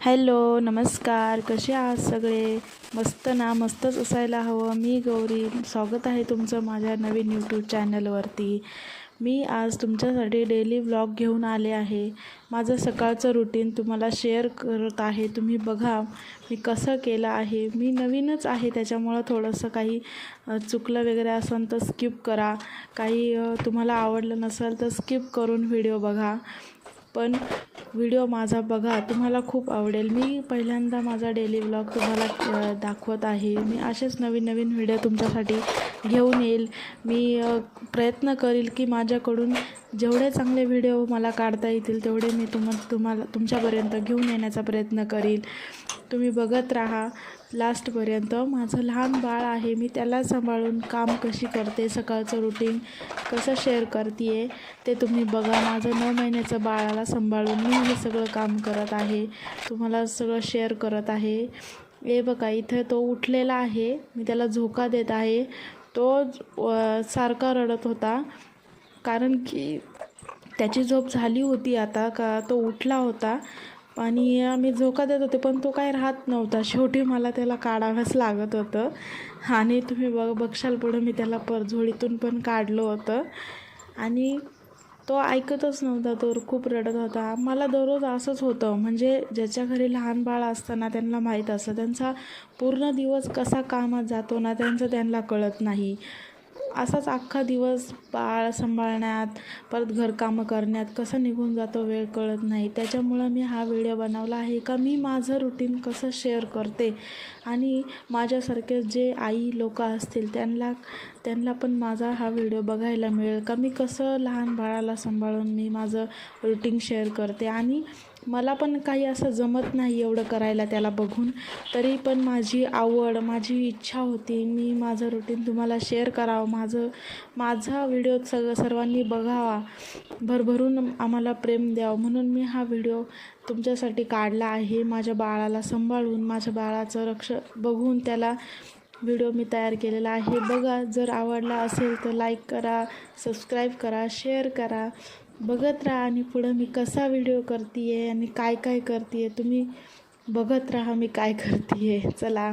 Hello नमस्कार. कसे आहात सगळे? मस्त ना? मस्तच असायला हवं. मी गौरी. स्वागत आहे तुमचं माझ्या नवीन यूट्यूब चॅनलवरती मी आज तुमच्यासाठी डेली व्लॉग घेऊन आले आहे. माझं सकाळचं रुटीन तुम्हाला शेअर करत आहे. तुम्ही बघा मी कसं केलं आहे. मी नवीनच आहे त्याच्यामुळं थोडंसं काही चुकलं वगैरे असेल तर स्किप करा. काही तुम्हाला आवडलं नसेल तर स्किप करून व्हिडिओ बघा. पण व्हिडिओ माझा बघा तुम्हाला खूप आवडेल. मी पहिल्यांदा माझा डेली व्लॉग तुम्हाला दाखवत आहे. मी असेच नवीन नवीन व्हिडिओ तुमच्यासाठी घेऊन येईल. मी प्रयत्न करील की माझ्याकडून जेवढे चांगले व्हिडिओ मला काढता येतील तेवढे मी तुम तुम्हाला तुमच्यापर्यंत घेऊन येण्याचा प्रयत्न करील. तुम्ही बघत राहा लास्टपर्यंत माझं लहान बाळ आहे मी त्याला सांभाळून काम कशी करते सकाळचं रुटीन कसं शेअर करते आहे ते तुम्ही बघा. माझं नऊ महिन्याचं बाळाला सांभाळून मी हे सगळं काम करत आहे तुम्हाला सगळं शेअर करत आहे. हे बघा इथं तो उठलेला आहे मी त्याला झोका देत आहे. तो सारखा रडत होता. कारण की त्याची झोप झाली होती आता का तो उठला होता. आणि आम्ही झोका देत होते पण तो काय राहत नव्हता. शेवटी मला त्याला काढावंच लागत होतं. आणि तुम्ही बघ बघशाल पुढं मी त्याला परझोळीतून पण काढलं होतं. आणि तो ऐकतच नव्हता तर खूप रडत होता. मला दररोज असंच होतं. म्हणजे ज्याच्या घरी लहान बाळ असताना त्यांना माहीत असतं. त्यांचा पूर्ण दिवस कसा कामात जातो ना त्यांचं त्यांना कळत नाही. असाच अख्खा दिवस बाळ सांभाळण्यात परत घरकामं करण्यात कसं निघून जातो वेळ कळत नाही. त्याच्यामुळं मी हा व्हिडिओ बनवला आहे का? मी माझं रुटीन कसं शेअर करते? आणि माझ्यासारखे जे आई लोक असतील त्यांना त्यांना पण माझा हा व्हिडिओ बघायला मिळेल का? मी कसं लहान बाळाला सांभाळून मी माझं रुटीन शेअर करते? आणि मला पण काही असं जमत नाही एवढं करायला त्याला बघून. तरी पण माझी आवड माझी इच्छा होती मी माझं रुटीन तुम्हाला शेअर करावं. माझं माझा व्हिडिओ सग सर्वांनी बघावा. भरभरून आम्हाला प्रेम द्यावं. म्हणून मी हा व्हिडिओ तुमच्यासाठी काढला आहे. माझ्या बाळाला सांभाळून माझ्या बाळाचं रक्ष बघून त्याला व्हिडिओ मी तयार केलेला आहे. बघा जर आवडला असेल तर लाईक करा सबस्क्राईब करा शेअर करा. बघत राहा आणि पुढं मी कसा व्हिडिओ करते आहे आणि काय काय करते आहे तुम्ही बघत राहा मी काय करते आहे चला.